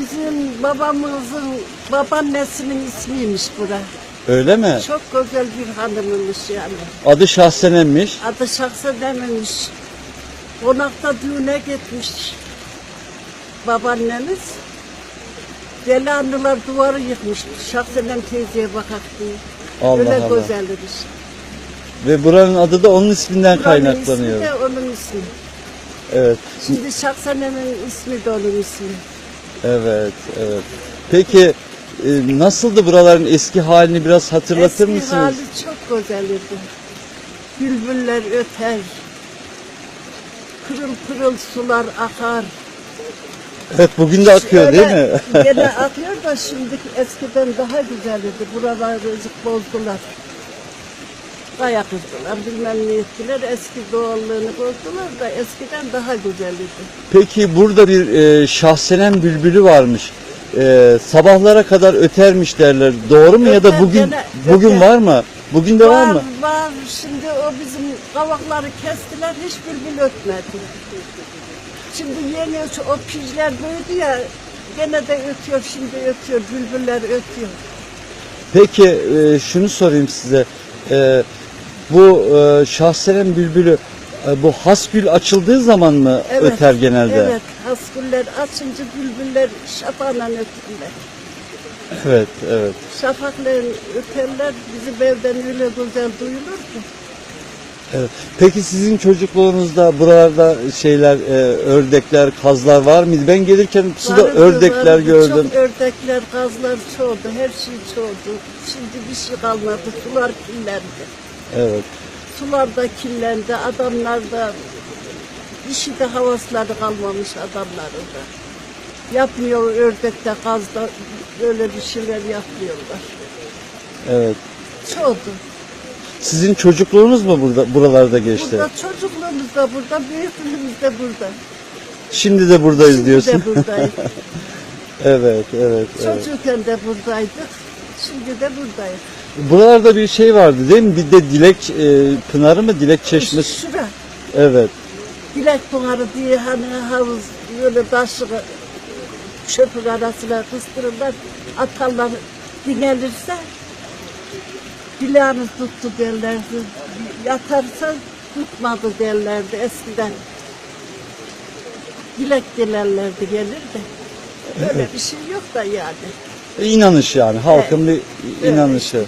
Bizim babamızın babaannesinin ismiymiş bura. Öyle mi? Çok güzel bir hanımmış yani. Adı Şahsenem'miş. Adı şahsa dememiş. Konakta düğüne gitmiş babaannemiz. Deli anılar duvarı yıkmış. Şahsenem teyzeye bakak diye. Allah Öyle Allah. güzelmiş. Ve buranın adı da onun isminden Buranın kaynaklanıyor. ismi de onun ismi. Evet. Şimdi Şahsenem'in ismi de onun ismi. Evet, evet. Peki e, nasıldı buraların eski halini biraz hatırlatır Eski mısınız? hali çok güzeldi. Bülbüller öter. Pırıl pırıl sular akar. Evet, bugün de akıyor değil mi? Öyle Gene akıyor da şimdi eskiden daha güzeldi. Buraları bozdular. Kaya kırdılar, bilmem ne ettiler. Eski doğallığını bozdular da eskiden daha güzeldi. Peki burada bir e, Şahsenem bülbülü varmış. E, sabahlara kadar ötermiş derler. Doğru mu ya da Öter, bugün gene bugün öter. var mı? Bugün de var, mı? Var, şimdi o bizim kavakları kestiler, hiç bülbül ötmedi. Şimdi yeni o pijler büyüdü ya, gene de ötüyor, şimdi ötüyor, bülbüller ötüyor. Peki e, şunu sorayım size. E, bu e, Şahsenem bülbülü e, bu hasgül açıldığı zaman mı öter genelde? Evet, haskuller açınca bülbüller şafakla ötürler. evet, evet. Şafakla öterler, bizim evden öyle güzel duyulur ki. Evet. Peki sizin çocukluğunuzda buralarda şeyler, e, ördekler, kazlar var mıydı? Ben gelirken suda ördekler vardı, gördüm. Çok ördekler, kazlar çoğdu, her şey çoğdu. Şimdi bir şey kalmadı, sular kirlendi. Evet. Sular da kirlendi, adamlar da işi de havasları kalmamış adamların da. Yapmıyor ördekte, kazda böyle bir şeyler yapmıyorlar. Evet. Çoğdu. Sizin çocukluğunuz mu burada buralarda geçti? Burada çocukluğumuz da burada, büyüklüğümüz de burada. Şimdi de buradayız Şimdi diyorsun. de buradayız. evet, evet, evet. Çocukken de buradaydık, şimdi de buradayız. Buralarda bir şey vardı değil mi? Bir de Dilek e, Pınarı mı? Dilek Çeşmesi. Şura, Evet. Bilek Pınarı diye hani havuz böyle taşı çöpün arasına kıstırırlar, atarlar dinlenirse bileğiniz tuttu derlerdi. Yatarsa tutmadı derlerdi eskiden. Bilek dilerlerdi gelirdi. Öyle bir şey yok da yani. İnanış yani. Halkın bir inanışı.